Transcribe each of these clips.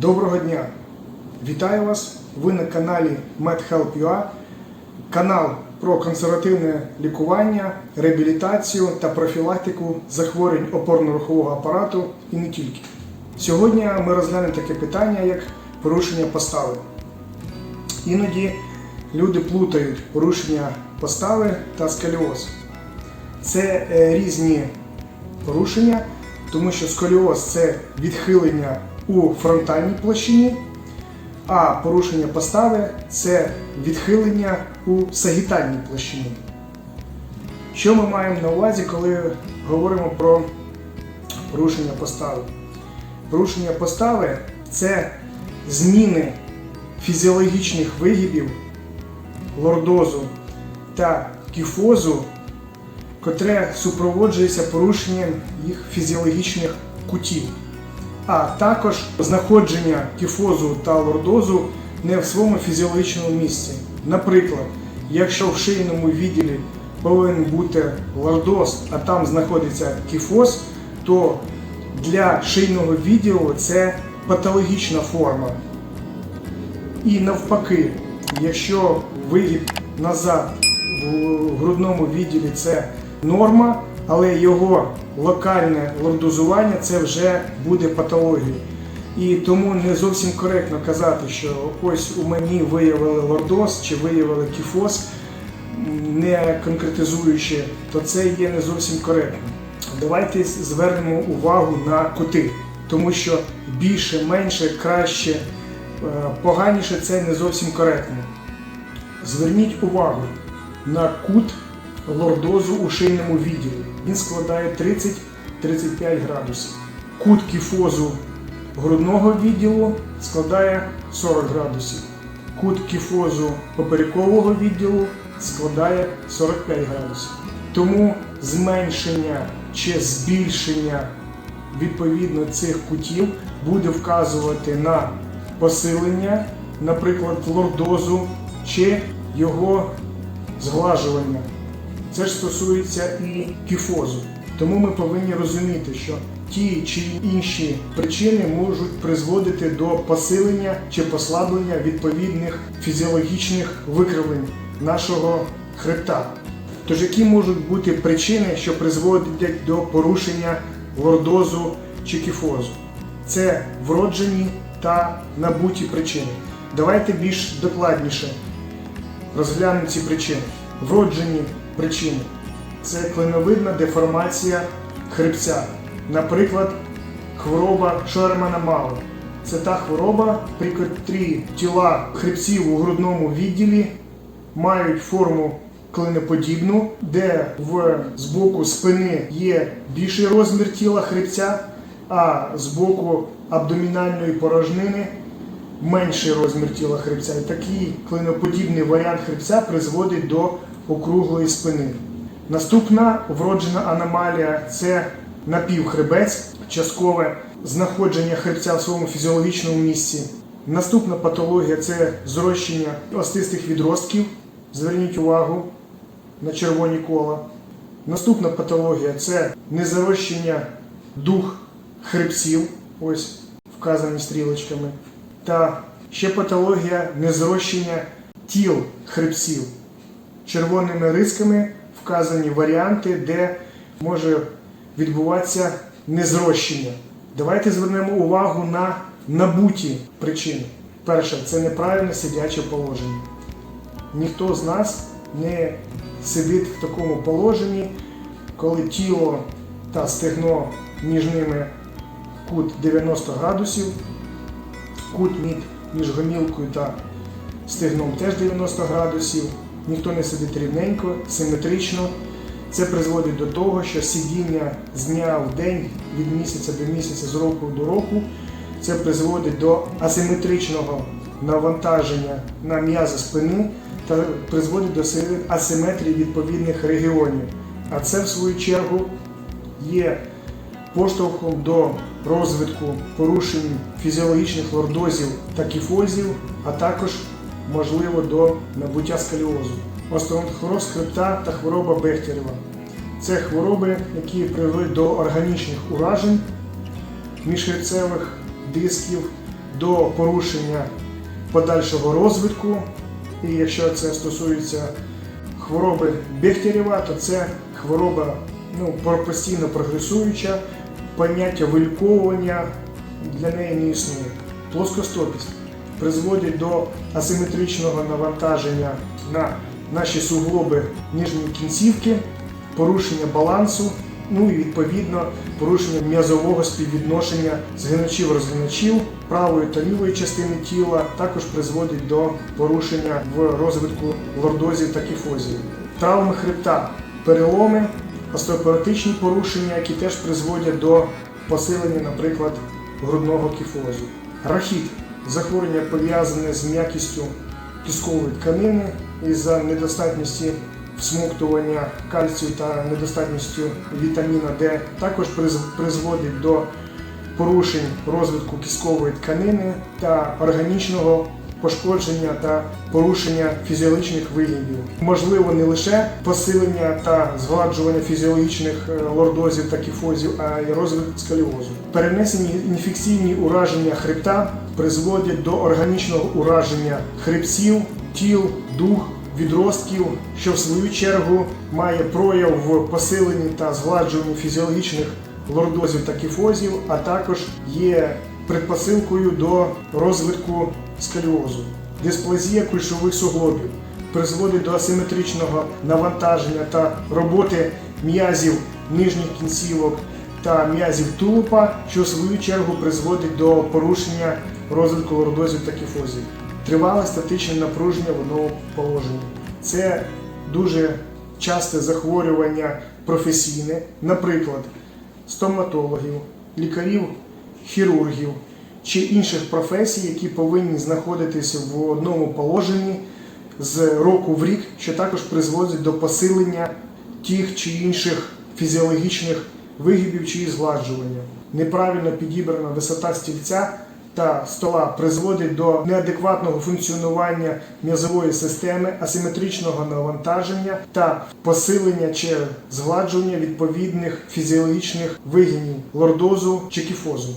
Доброго дня! Вітаю вас! Ви на каналі MedHelp.ua, канал про консервативне лікування, реабілітацію та профілактику захворювань опорно-рухового апарату і не тільки. Сьогодні ми розглянемо таке питання, як порушення постави. Іноді люди плутають порушення постави та сколіоз. Це е, різні порушення, тому що сколіоз це відхилення у фронтальній площині, а порушення постави це відхилення у сагітальній площині. Що ми маємо на увазі, коли говоримо про порушення постави? Порушення постави це зміни фізіологічних вигибів лордозу та кіфозу котре супроводжується порушенням їх фізіологічних кутів, а також знаходження кіфозу та лордозу не в своєму фізіологічному місці. Наприклад, якщо в шийному відділі повинен бути лордоз, а там знаходиться кіфоз, то для шийного відділу це патологічна форма. І навпаки, якщо вигиб назад в грудному відділі це норма, але його локальне лордозування це вже буде патологією. І тому не зовсім коректно казати, що ось у мені виявили лордоз чи виявили кіфоз, не конкретизуючи, то це є не зовсім коректно. Давайте звернемо увагу на кути, тому що більше, менше, краще, е, поганіше це не зовсім коректно. Зверніть увагу на кут лордозу у шийному відділі. Він складає 30-35 градусів. Кут кіфозу грудного відділу складає 40 градусів. Кут кіфозу поперекового відділу складає 45 градусів. Тому зменшення чи збільшення відповідно цих кутів буде вказувати на посилення, наприклад, лордозу чи його зглажування. Це ж стосується і кіфозу. Тому ми повинні розуміти, що ті чи інші причини можуть призводити до посилення чи послаблення відповідних фізіологічних викривлень нашого хребта. Тож які можуть бути причини, що призводять до порушення лордозу чи кіфозу? Це вроджені та набуті причини. Давайте більш докладніше розглянемо ці причини. Вроджені причини це клиновидна деформація хребця. Наприклад, хвороба Шермана Мало. Це та хвороба, при котрій тіла хребців у грудному відділі мають форму клиноподібну, де в, з боку спини є більший розмір тіла хребця, а з боку абдомінальної порожнини менший розмір тіла хребця. І такий клиноподібний варіант хребця призводить до округлої спини. Наступна вроджена аномалія це напівхребець, часткове знаходження хребця в своєму фізіологічному місці. Наступна патологія це зрощення остистих відростків. Зверніть увагу на червоні кола. Наступна патологія це незарощення дух хребців, ось вказані стрілочками. Та ще патологія незрощення тіл хребців. Червоними рисками вказані варіанти, де може відбуватися незрощення. Давайте звернемо увагу на набуті причини. Перше, це неправильне сидяче положення. Ніхто з нас не сидить в такому положенні, коли тіло та стегно між ними кут 90 градусів, кут між гомілкою та стегном теж 90 градусів. Ніхто не сидить рівненько, симетрично. Це призводить до того, що сидіння з дня в день від місяця до місяця, з року до року, це призводить до асиметричного навантаження на м'язи спини та призводить до асиметрії відповідних регіонів. А це, в свою чергу, є поштовхом до розвитку порушень фізіологічних лордозів та кіфозів, а також можливо до набуття сколіозу. Остеохондроз хребта та хвороба Бехтерева. Це хвороби, які приводять до органічних уражень міжхребцевих дисків, до порушення подальшого розвитку. І якщо це стосується хвороби Бехтерєва, то це хвороба ну, постійно прогресуюча, поняття виліковування для неї не існує. Плоскостопість призводить до асиметричного навантаження на наші суглоби нижньої кінцівки, порушення балансу, ну і відповідно порушення м'язового співвідношення згиначів-розгиначів правої та лівої частини тіла також призводить до порушення в розвитку лордозів та кіфозів. Травми хребта, переломи, остеопоротичні порушення, які теж призводять до посилення, наприклад, грудного кіфозу. Рахіт захворювання пов'язане з м'якістю кіскової тканини із-за недостатності всмоктування кальцію та недостатністю вітаміна Д, також приз- призводить до порушень розвитку кіскової тканини та органічного пошкодження та порушення фізіологічних вигідів. Можливо не лише посилення та згладжування фізіологічних е, лордозів та кіфозів, а й розвиток сколіозу. Перенесені інфекційні ураження хребта призводять до органічного ураження хребців, тіл, дух, відростків, що в свою чергу має прояв в посиленні та згладжуванні фізіологічних лордозів та кіфозів, а також є предпосилкою до розвитку сколіозу. Дисплазія кульшових суглобів призводить до асиметричного навантаження та роботи м'язів нижніх кінцівок та м'язів тулупа, що в свою чергу призводить до порушення розвитку лордозів та кіфозів. Тривале статичне напруження в одному положенні. Це дуже часте захворювання професійне, наприклад, стоматологів, лікарів, хірургів чи інших професій, які повинні знаходитися в одному положенні з року в рік, що також призводить до посилення тих чи інших фізіологічних вигибів чи згладжування. Неправильно підібрана висота стільця та стола призводить до неадекватного функціонування м'язової системи, асиметричного навантаження та посилення чи згладжування відповідних фізіологічних вигинів лордозу чи кіфозу.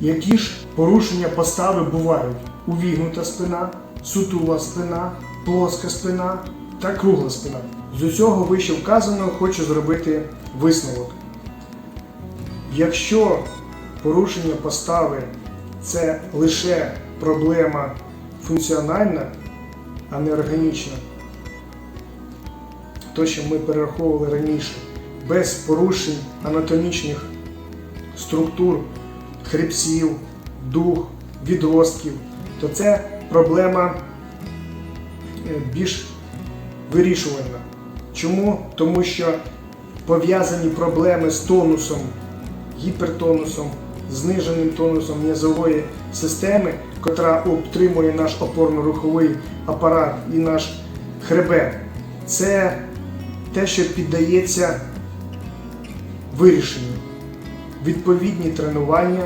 Які ж порушення постави бувають? Увігнута спина, сутула спина, плоска спина та кругла спина. З усього вище вказаного хочу зробити висновок. Якщо порушення постави це лише проблема функціональна, а не органічна, то, що ми перераховували раніше, без порушень анатомічних структур хребців, дух, відростків, то це проблема е, більш вирішувальна. Чому? Тому що пов'язані проблеми з тонусом, гіпертонусом, зниженим тонусом м'язової системи, котра обтримує наш опорно-руховий апарат і наш хребет, це те, що піддається вирішенню. Відповідні тренування,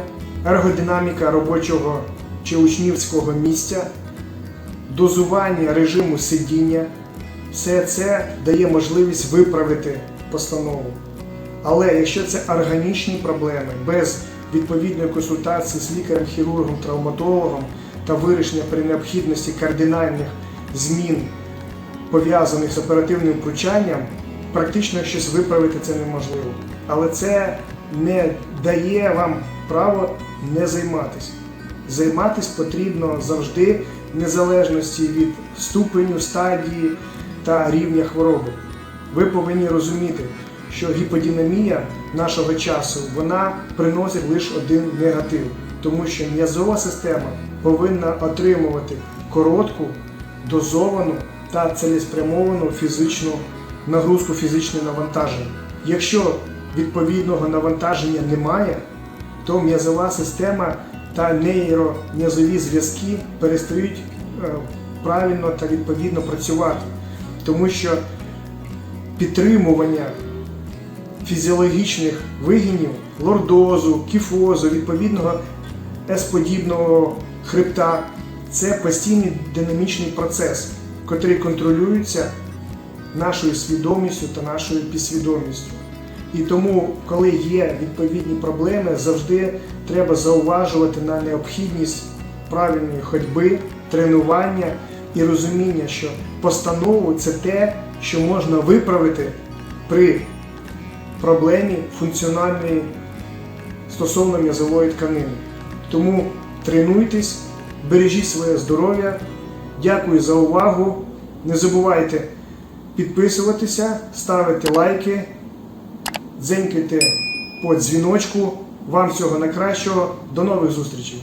ергодинаміка робочого чи учнівського місця, дозування режиму сидіння, все це дає можливість виправити постанову. Але якщо це органічні проблеми без відповідної консультації з лікарем-хірургом, травматологом та вирішення при необхідності кардинальних змін, пов'язаних з оперативним втручанням, практично щось виправити це неможливо. Але це не дає вам право не займатися. Займатись потрібно завжди в незалежності від ступеню, стадії та рівня хвороби. Ви повинні розуміти, що гіподинамія нашого часу вона приносить лише один негатив, тому що м'язова система повинна отримувати коротку, дозовану та цілеспрямовану фізичну нагрузку, фізичне навантаження. Якщо відповідного навантаження немає, то м'язова система та нейром'язові зв'язки перестають е, правильно та відповідно працювати, тому що підтримування фізіологічних вигинів, лордозу, кіфозу, відповідного С-подібного хребта це постійний динамічний процес, який контролюється нашою свідомістю та нашою підсвідомістю. І тому, коли є відповідні проблеми, завжди треба зауважувати на необхідність правильної ходьби, тренування і розуміння, що постанову це те, що можна виправити при проблемі функціональної стосовно м'язової тканини. Тому тренуйтесь, бережіть своє здоров'я. Дякую за увагу. Не забувайте підписуватися, ставити лайки, дзенькайте по дзвіночку. Вам всього найкращого. До нових зустрічей!